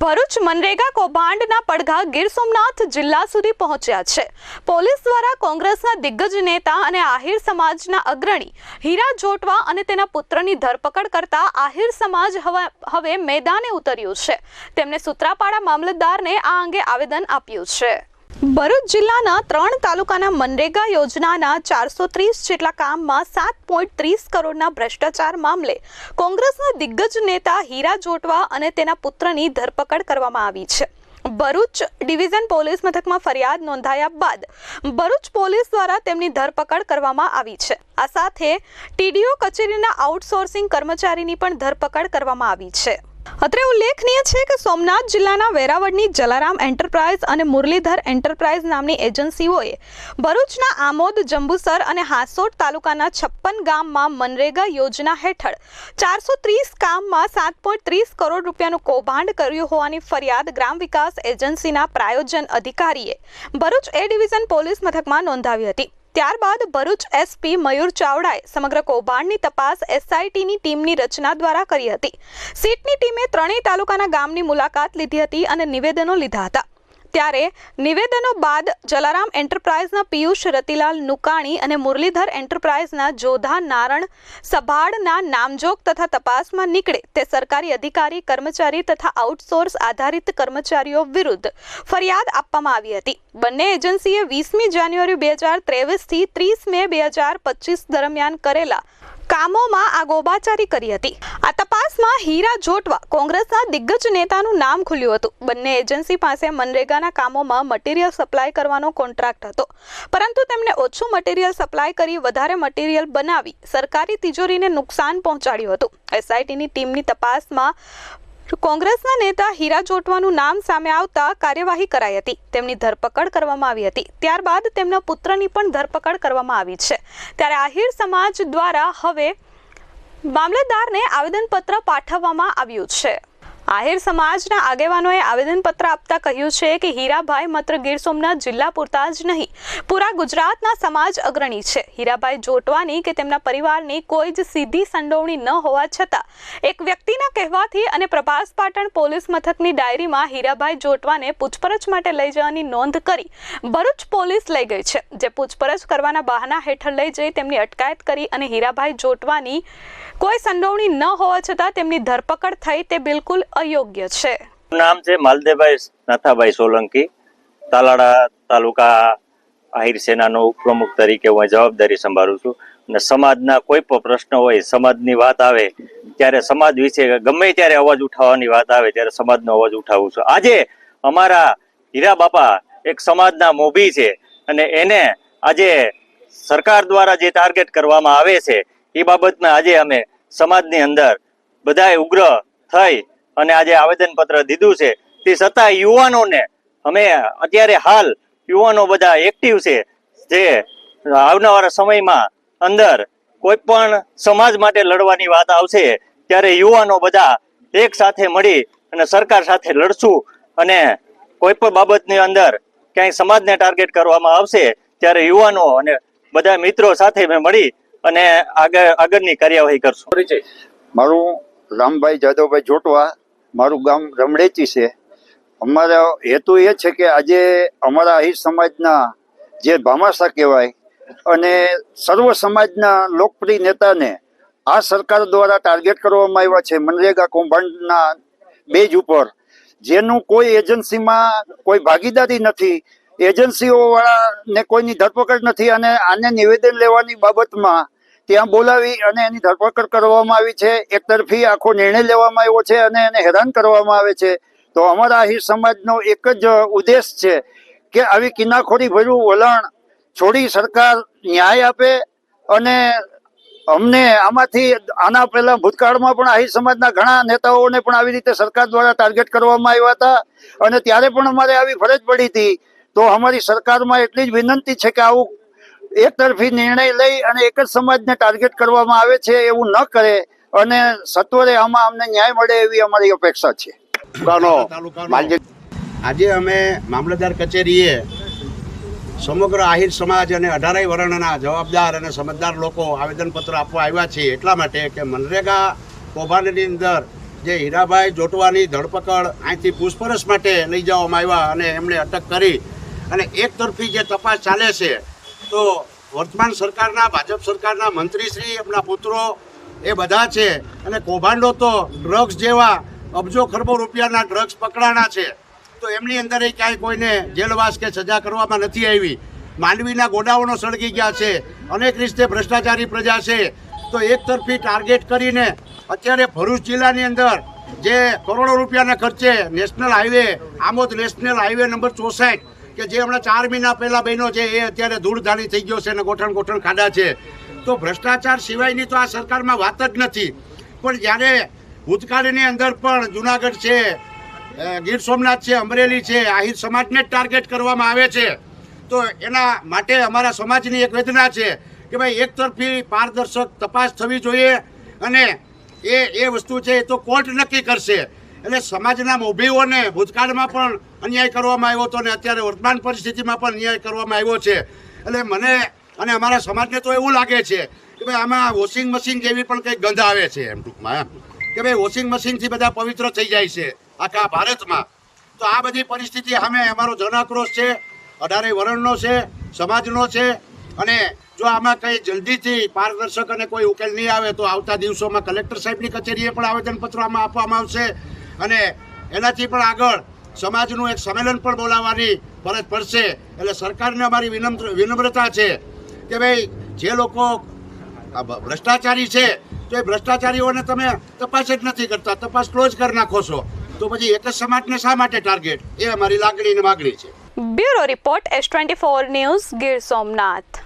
ભરૂચ મનરેગા કૌભાંડના પડઘા ગીર સોમનાથ જિલ્લા સુધી પહોંચ્યા છે. પોલીસ દ્વારા કોંગ્રેસના દિગ્ગજ નેતા અને આહિર સમાજના અગ્રણી હીરા જોટવા અને તેના પુત્રની ધરપકડ કરતા આહિર સમાજ હવે મેદાને ઉતર્યું છે. તેમણે સૂત્રાપાડા મામલતદારને આ અંગે આવેદન આપ્યું છે. ભરૂચ જિલ્લાના ત્રણ તાલુકાના મનરેગા યોજનાના ચારસો ત્રીસ જેટલા કામમાં સાત પોઈન્ટ ત્રીસ કરોડના ભ્રષ્ટાચાર મામલે કોંગ્રેસના દિગ્ગજ નેતા હીરા જોટવા અને તેના પુત્રની ધરપકડ કરવામાં આવી છે. ભરૂચ ડિવિઝન પોલીસ મથકમાં ફરિયાદ નોંધાયા બાદ ભરૂચ પોલીસ દ્વારા તેમની ધરપકડ કરવામાં આવી છે. આ સાથે ટીડીઓ કચેરીના આઉટસોર્સિંગ કર્મચારીની પણ ધરપકડ કરવામાં આવી છે. અત્રે ઉલ્લેખનીય છે કે સોમનાથ જિલ્લાના વેરાવળની જલારામ એન્ટરપ્રાઇઝ અને મુરલીધર એન્ટરપ્રાઇઝ નામની એજન્સીઓએ ભરૂચના આમોદ, જંબુસર અને હાસોટ તાલુકાના છપ્પન ગામમાં મનરેગા યોજના હેઠળ ચારસો ત્રીસ કામમાં સાત ત્રીસ કરોડ રૂપિયાનું કૌભાંડ કર્યું હોવાની ફરિયાદ ગ્રામ વિકાસ એજન્સીના પ્રાયોજન અધિકારીએ ભરૂચ એ ડિવિઝન પોલીસ મથકમાં નોંધાવી હતી. ત્યારબાદ ભરૂચ એસપી મયુર ચાવડાએ સમગ્ર કૌભાંડની તપાસ એસઆઈટીની ટીમની રચના દ્વારા કરી હતી. સીટની ટીમે ત્રણેય તાલુકાના ગામની મુલાકાત લીધી હતી અને નિવેદનો લીધા હતા. ત્યારે નિવેદનો બાદ જલારામ એન્ટરપ્રાઇઝના પિયુષ રતિલાલ નુકાણી અને મુરલીધર એન્ટરપ્રાઇઝના જોધા નારણ સભાડના નામજોગ તથા તપાસમાં નીકળે તે સરકારી અધિકારી, કર્મચારી તથા આઉટસોર્સ આધારિત કર્મચારીઓ વિરુદ્ધ ફરિયાદ આપવામાં આવી હતી. બંને એજન્સીએ વીસમી જાન્યુઆરી બે હજાર ત્રેવીસથી ત્રીસ મે બે હજાર પચીસ દરમિયાન કરેલા કામોમાં આ ગોબાચારી કરી હતી. આ તપાસમાં હીરા જોટવા કોંગ્રેસના દિગ્ગજ નેતાનું નામ ખુલ્યું હતું. બંને એજન્સી પાસે મનરેગાના કામોમાં મટીરિયલ સપ્લાય કરવાનો કોન્ટ્રાક્ટ હતો. પરંતુ તેમણે ઓછું મટીરિયલ સપ્લાય કરી વધારે મટીરિયલ બનાવી સરકારી તિજોરીને નુકસાન પહોંચાડ્યું હતું. એસઆઈટીની ટીમની તપાસમાં કોંગ્રેસના નેતા હીરા ચોટવાનું નામ સામે આવતા કાર્યવાહી કરાઈ હતી. તેમની ધરપકડ કરવામાં આવી હતી. ત્યારબાદ તેમના પુત્રની પણ ધરપકડ કરવામાં આવી છે. ત્યારે આહિર સમાજ દ્વારા હવે મામલતદારને આવેદનપત્ર પાઠવવામાં આવ્યું છે. આહિર સમાજના આગેવાનોએ આવેદનપત્ર આપતા કહ્યું છે કે હીરાભાઈ માત્ર ગીર સોમનાથ જિલ્લા પૂરતા જ નહીં, પૂરા ગુજરાતના સમાજ અગ્રણી છે. હીરાભાઈ જોટવાની કે તેમના પરિવારની કોઈ જ સીધી સંડોવણી ન હોવા છતાં, એક વ્યક્તિના કહેવાથી અને પ્રભાસ પાટણ પોલીસ મથકની ડાયરીમાં હીરાભાઈ જોટવાને પૂછપરછ માટે લઈ જવાની નોંધ કરી ભરૂચ પોલીસ લઈ ગઈ છે, જે પૂછપરછ કરવાના બહાના હેઠળ લઈ જઈ તેમની અટકાયત કરી અને હીરાભાઈ જોટવાની કોઈ સંડોવણી ન હોવા છતાં તેમની ધરપકડ થઈ તે બિલકુલ અયોગ્ય છે. નામ છે માલદેભાઈ નાથાભાઈ સોલંકી. તાલાડા તાલુકા આહિર સેનાનો ઉપપ્રમુખ તરીકે હું જવાબદારી સંભાળું છું. અને સમાજના કોઈ પણ પ્રશ્ન હોય, સમાજની વાત આવે, ત્યારે સમાજ વિશે ગમે ત્યારે અવાજ ઉઠાવવાની વાત આવે, ત્યારે સમાજનો અવાજ ઉઠાવું છું. આજે અમારા હીરા બાપા એક સમાજના મોભી છે અને એને આજે સરકાર દ્વારા જે ટાર્ગેટ કરવામાં આવે છે, એ બાબતમાં આજે અમે સમાજની અંદર બધાએ ઉગ્ર થઈ અને આજે આવેદનપત્ર દીધું છે. તે છતાં યુવાનોને અમે અત્યારે હાલ યુવાનો બધા એક્ટિવ છે જે આવનારા સમયમાં અંદર કોઈ પણ સમાજ માટે લડવાની વાત આવશે ત્યારે યુવાનો બધા એક સાથે મળી અને સરકાર સાથે લડશું અને કોઈ પણ બાબતની અંદર ક્યાંય સમાજને ટાર્ગેટ કરવામાં આવશે ત્યારે યુવાનો અને બધા મિત્રો સાથે મેં મળી અને આગળ, આગળની કાર્યવાહી કરશું. મારું રામભાઈ જાદવભાઈ જોટવા. મારું ગામ રમડેચી છે. અમારો હેતુ એ છે કે આજે અમારા આહિર સમાજના જે ભામાસા કહેવાય અને સર્વ સમાજના લોકપ્રિય નેતાને આ સરકાર દ્વારા ટાર્ગેટ કરવામાં આવ્યા છે મનરેગા કૌભાંડના બેજ ઉપર. જેનું કોઈ એજન્સીમાં કોઈ ભાગીદારી નથી. એજન્સીઓ વાળાને કોઈની ધરપકડ નથી અને આને નિવેદન લેવાની બાબતમાં ત્યાં બોલાવી અને એની ધરપકડ કરવામાં આવી છે. એક તરફી આખો નિર્ણય લેવામાં આવ્યો છે અને એને હેરાન કરવામાં આવે છે. તો અમારા આહિર સમાજનો એક જ ઉદ્દેશ છે કે આવી કિનાખોરી ભર્યું વલણ છોડી સરકાર ન્યાય આપે અને અમને આમાંથી આના પહેલા ભૂતકાળમાં પણ આહિર સમાજના ઘણા નેતાઓને પણ આવી રીતે સરકાર દ્વારા ટાર્ગેટ કરવામાં આવ્યા હતા અને ત્યારે પણ અમારે આવી ફરજ પડી હતી. તો અમારી સરકારમાં એટલી જ વિનંતી છે કે આવું એક તરફી નિર્ણય લઈ અને એક જ સમાજને ટાર્ગેટ કરવામાં આવે છે એવું ન કરે અને સત્વરે આમાં અમને ન્યાય મળે એવી અમારી અપેક્ષા છે. આજે અમે મામલતદાર કચેરીએ સમગ્ર આહિર સમાજ અને અઢારેય વર્ણના જવાબદાર અને સમજદાર લોકો આવેદનપત્ર આપવા આવ્યા છે એટલા માટે કે મનરેગા કૌભાંડની અંદર જે હીરાભાઈ જોટવાની ધરપકડ અહીંથી પૂછપરછ માટે લઈ જવામાં આવ્યા અને એમણે અટક કરી. અને એક તરફી જે તપાસ ચાલે છે તો વર્તમાન સરકારના, ભાજપ સરકારના મંત્રીશ્રી, એમના પુત્રો એ બધા છે. અને કૌભાંડો તો ડ્રગ્સ જેવા અબજો ખરબો રૂપિયાના ડ્રગ્સ પકડાણા છે. તો એમની અંદર એ ક્યાંય કોઈને જેલવાસ કે સજા કરવામાં નથી આવી. માંડવીના ગોડાઉનો સળગી ગયા છે. અનેક રીતે ભ્રષ્ટાચારી પ્રજા છે. તો એક તરફી ટાર્ગેટ કરીને અત્યારે ભરૂચ જિલ્લાની અંદર જે કરોડો રૂપિયાના ખર્ચે national highway, Amod national highway number ચોસઠ કે જે હમણાં ચાર મહિના પહેલા બહેનો છે, એ અત્યારે ધૂળધાણી થઈ ગયો છે અને ગોઠણ ગોઠણ ખાડા છે. તો ભ્રષ્ટાચાર સિવાયની તો આ સરકારમાં વાત જ નથી. પણ જ્યારે ભૂતકાળની અંદર પણ જુનાગઢ છે ગીર સોમનાથ છે, અમરેલી છે, આહિર સમાજને જ ટાર્ગેટ કરવામાં આવે છે. તો એના માટે અમારા સમાજની એક વેદના છે કે ભાઈ એક તરફી પારદર્શક તપાસ થવી જોઈએ અને એ એ વસ્તુ છે એ તો કોર્ટ નક્કી કરશે. એટલે સમાજના મોભીઓને ભૂતકાળમાં પણ અન્યાય કરવામાં આવ્યો હતો અને અત્યારે વર્તમાન પરિસ્થિતિમાં પણ અન્યાય કરવામાં આવ્યો છે. એટલે મને અને અમારા સમાજને તો એવું લાગે છે કે ભાઈ આમાં વોશિંગ મશીન જેવી પણ કંઈક ગંધ આવે છે એમ ટૂંકમાં એમ. કે ભાઈ વોશિંગ મશીનથી બધા પવિત્ર થઈ જાય છે આખા ભારતમાં. તો આ બધી પરિસ્થિતિ સામે અમારો જનાક્રોશ છે, અઢારે વર્ણનો છે, સમાજનો છે. અને જો આમાં કંઈ જલ્દીથી પારદર્શક અને કોઈ ઉકેલ નહીં આવે તો આવતા દિવસોમાં કલેક્ટર સાહેબની કચેરીએ પણ આવેદનપત્રો આમાં આપવામાં આવશે. અને એનાથી પણ આગળ સમાજનું એક સંમેલન પણ બોલાવવાની ફરજ પડશે. એટલે સરકારને અમારી વિનમ્ર, વિનમ્રતા છે કે ભાઈ, જે લોકો ભ્રષ્ટાચારી છે, તો એ ભ્રષ્ટાચારીઓને તમે તપાસ જ નથી કરતા. તપાસ ક્લોઝ કરી નાખો છો. તો પછી એક જ સમાજને શા માટે ટાર્ગેટ? એ અમારી લાગણી અને માગણી છે. Bureau report S twenty four news Gir Somnath.